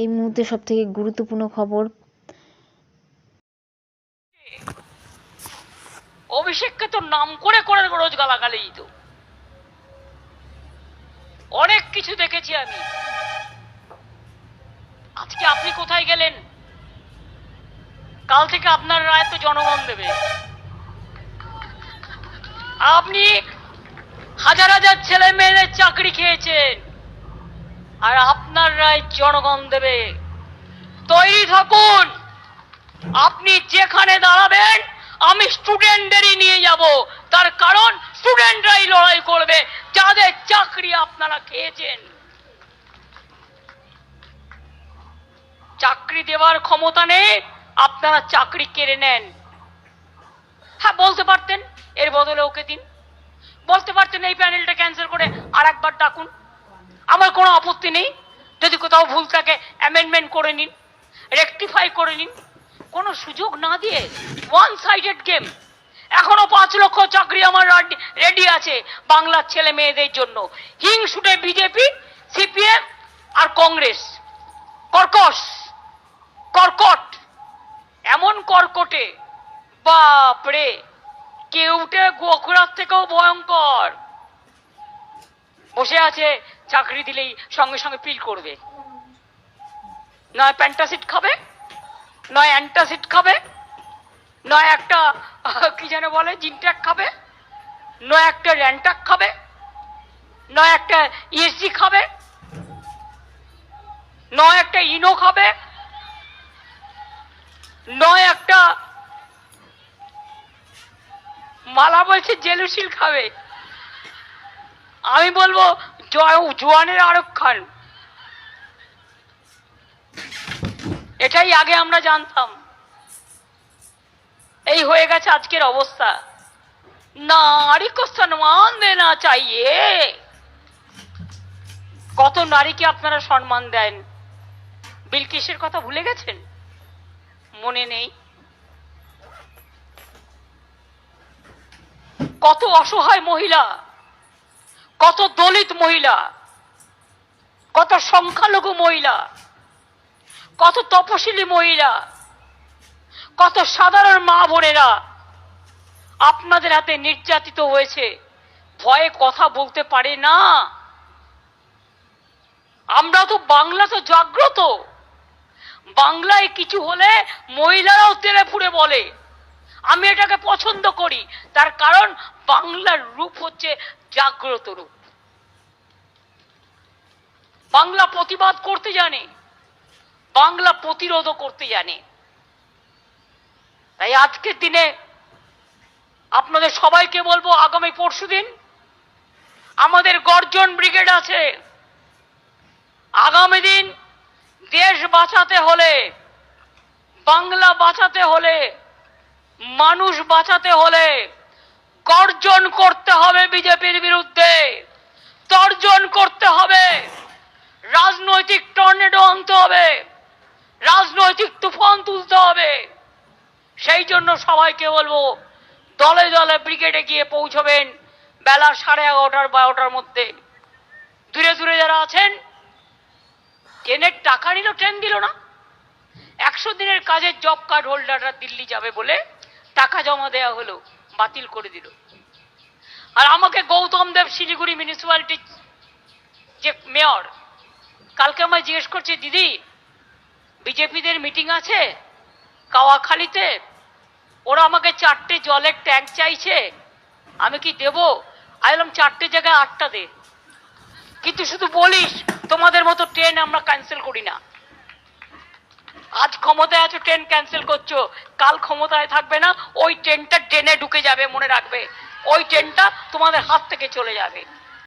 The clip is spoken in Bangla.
এই মুহূর্তে সব থেকে গুরুত্বপূর্ণ খবর। অভিষেককে তো নাম করে করে রোজ গালাগালি দিত অনেক কিছু দেখেছি আমি। আজকে আপনি কোথায় গেলেন? কাল থেকে আপনার রায় তো জনগণ দেবে। আপনি হাজার হাজার ছেলে মেয়েদের চাকরি খেয়েছেন। আর আপনার রায় জনগণ দেবে। তৈরি থাকুন। আপনি যেখানে দাঁড়াবেন, আমি স্টুডেন্টদেরই নিয়ে যাব। তার কারণ স্টুডেন্টরাই লড়াই করবে। যাদের চাকরি আপনারা খেয়েছেন। চাকরি দেওয়ার ক্ষমতা নেই, আপনারা চাকরি কেড়ে নেন। হ্যাঁ বলতে পারতেন, এর বদলে ওকে দিন। বলতে পারতেন এই প্যানেলটা ক্যান্সেল করে আর একবার ডাকুন। আমার কোনো আপত্তি নেই। যদি কোথাও ভুল থাকে অ্যামেন্ডমেন্ট করে নিন রেকটিফাই করে নিন। কোনো সুযোগ না দিয়ে ওয়ান সাইডেড গেম এখনও পাঁচ লক্ষ চাকরি আমার রেডি আছে বাংলার ছেলে মেয়েদের জন্য। হিংসুটে বিজেপি সিপিএম আর কংগ্রেস। কর্কশ। কর্কট। এমন কর্কটে, বাপরে, কেউটে গোখরার থেকেও ভয়ঙ্কর। বসে আছে চাকরি দিলেই সঙ্গে সঙ্গে পিল করবে। নয় প্যান্টাসিড খাবে, নয় অ্যান্টাসিড খাবে, নয় একটা, কি যেন বলে, জিনট্যাক খাবে, নয় একটা র্যান্টাক খাবে, নয় একটা ইএসজি খাবে, নয় একটা ইনো খাবে, নয় একটা, মালা বলছে জেলুসিল খাবে। আমি বলব জোয়ানের খান এটাই আগে আমরা জানতাম। এই হয়ে গেছে আজকের অবস্থা। নারী কো সম্মান দেনা চাইয়ে। কত নারীকে আপনারা সম্মান দেন? বিলকিসের কথা ভুলে গেছেন? মনে নেই। কত অসহায় মহিলা কত দলিত মহিলা, কত সংখ্যালঘু মহিলা, কত তপশিলি মহিলা, কত সাধারণ মা বোনেরা আপনাদের হাতে নির্যাতিত হয়েছে, ভয়ে কথা বলতে পারে না। আমরা তো বাংলা তো জাগ্রত। বাংলায় কিছু হলে মহিলারাও তেলে ফুড়ে বলে। আমি এটাকে পছন্দ করি, তার কারণ বাংলার রূপ হচ্ছে জাগ্রত রূপ। বাংলা প্রতিবাদ করতে জানে, বাংলা প্রতিরোধও করতে জানে। তাই আজকের দিনে আপনাদের সবাইকে বলব, আগামী পরশু দিন আমাদের গর্জন ব্রিগেড আছে। আগামী দিন দেশ বাঁচাতে হলে, বাংলা বাঁচাতে হলে, মানুষ বাঁচাতে হলে গর্জন করতে হবে বিজেপির বিরুদ্ধে। তর্জন করতে হবে। রাজনৈতিক টর্নেডো আনতে হবে। রাজনৈতিক তুফান তুলতে হবে। সেই জন্য সবাইকে বলব, দলে দলে ব্রিগেডে গিয়ে পৌঁছবেন বেলা সাড়ে এগারোটার বারোটার মধ্যে। দূরে দূরে যারা আছেন, ট্রেনের টাকা নিল, ট্রেন দিল না। একশো দিনের কাজের জব কার্ড হোল্ডাররা দিল্লি যাবে বলে টাকা জমা দেওয়া হলো। বাতিল করে দিল। আর আমাকে গৌতম দেব শিলিগুড়ি মিউনিসিপ্যালিটি যে মেয়র কালকে আমায় জিজ্ঞেস করছে, দিদি, বিজেপিদের মিটিং আছে? কাওয়াখালীতে? ওরা আমাকে চারটে জলের ট্যাঙ্ক চাইছে। আমি কি দেব? আইলাম চারটে জায়গায় আটটা দে। কিন্তু শুধু বলিস, তোমাদের মতো ট্রেন আমরা ক্যান্সেল করি না। আজ ক্ষমতায় আছো ট্রেন ক্যান্সেল করছ। কাল ক্ষমতায় থাকবে না, ওই ট্রেনটা ট্রেনে ঢুকে যাবে, মনে রাখবে। ওই ট্রেনটা তোমাদের হাত থেকে চলে যাবে।